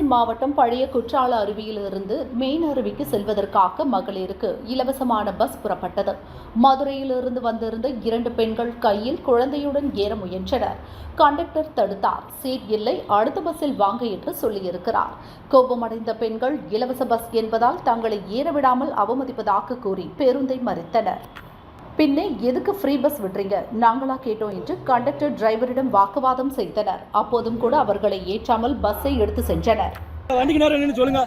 தென்காசி மாவட்டம் பழைய குற்றால அருவியிலிருந்து மெயின் அருவிக்கு செல்வதற்காக மகளிருக்கு இலவசமான பஸ் புறப்பட்டது. மதுரையிலிருந்து வந்திருந்த இரண்டு பெண்கள் கையில் குழந்தையுடன் ஏற முயன்றனர். கண்டக்டர் தடுத்தார். சீட் இல்லை அடுத்த பஸ்ஸில் வாங்க என்று சொல்லியிருக்கிறார். கோபமடைந்த பெண்கள் இலவச பஸ் என்பதால் தங்களை ஏற விடாமல் அவமதிப்பதாக கூறி பேருந்தை மறித்தனர். பின்னே எதுக்கு ஃப்ரீ பஸ் விடுறீங்க? நாங்களா கேட்டோம் என்று கண்டக்டர் டிரைவரிடம் வாக்குவாதம் செய்தனர். அப்போதும் கூட அவர்களை ஏற்றாமல் பஸ்ஸை எடுத்து சென்றனர். வண்டிக்கு நேரம் என்னன்னு சொல்லுங்க.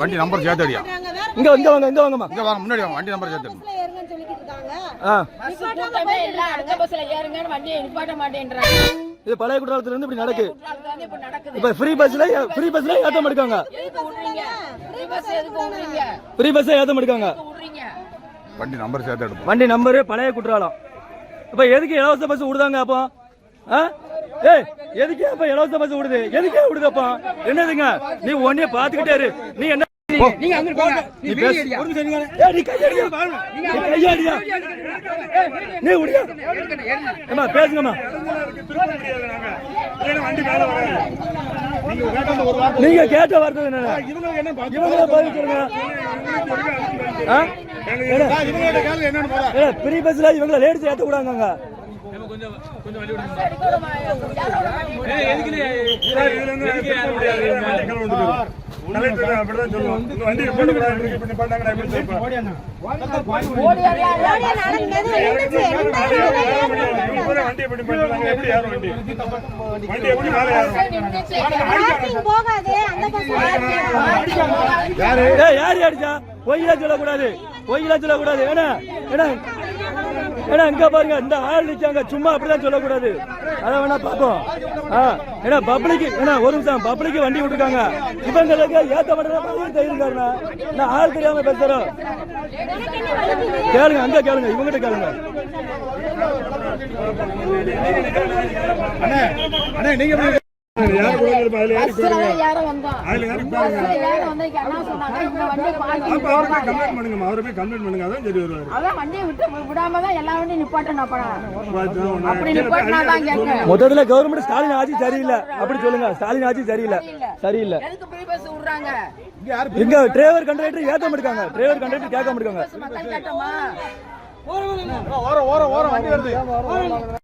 வண்டி நம்பர் சேர்த்து அடியா. இங்க இங்க வாங்க இங்க வாங்கம்மா. இங்க வாங்க முன்னாடி வாங்க. வண்டி நம்பர் சேர்த்து இது பழைய குற்றாலத்துல இருந்து இப்படி நடக்கு. இப்ப ஃப்ரீ பஸ்ல ஃப்ரீ பஸ்ல ஏத்த மாட்டாங்க. ஃப்ரீ பஸ் ஏத்த மாட்டாங்க வண்டி நம்பர் சேர்த்து எடுப்போம். வண்டி நம்பரு பழைய குற்றாலம். இப்ப எதுக்கு இலவச பஸ் விடுதாங்க அப்போ? ஆ? ஏய் எதுக்கு அப்ப இலவச பஸ் விடுது? எதுக்கே விடுது அப்போ? என்னதுங்க? நீ ஒன்னே பாத்துக்கிட்டே இரு. நீ என்ன நீங்க அங்க போங்க. நீ பேசு. ஒரு நிமிஷம். ஏய், நீ கையடியா நீ கையடியா நீ விடியா ஏமா பேசுங்கம்மா. நீங்க கேட்ட வார்த்தை என்ன பதில் சொல்லுங்க. ஃப்ரீ பஸ்ல இவங்கள லேடிஸ் ஏத்த கூடாங்க. போகாது அந்த பஸ்ல ஏய் யார் அடிச்சா பொய்யா சொல்லக்கூடாது பொய்யா சொல்லக்கூடாது ஏன்னா ஏன்னா ஏன்னா அங்க பாருங்க இந்த ஆள் நிக்காங்க சும்மா அப்படிதான் சொல்லக்கூடாது. அதை வேணா பார்ப்போம். ஆ ஏன்னா பப்ளிக் ஏன்னா ஒரு நிமிஷம் பப்ளிக் வண்டி விட்டுருக்காங்க. இவங்களுக்கு ஏத்த மாட்டேன் தெரியுங்காருண்ணா நான் ஆள் தெரியாம பேசுறோம். கேளுங்க அங்க கேளுங்க இவங்கிட்ட கேளுங்க. அண்ணா அண்ணா நீங்க மொத்தத்துல கவர்மெண்ட் ஸ்டாலின் ஆட்சி சரியில்லை அப்படி சொல்லுங்க ஸ்டாலின் ஆட்சி சரியில்லை சரியில்லை இங்க டிரைவர் கண்டக்டர் ஏத்த மாட்டாங்க டிரைவர் கண்டக்டர் கேட்க மாட்டாங்க ஓரம் ஓரம் ஓரம் வண்டி வருது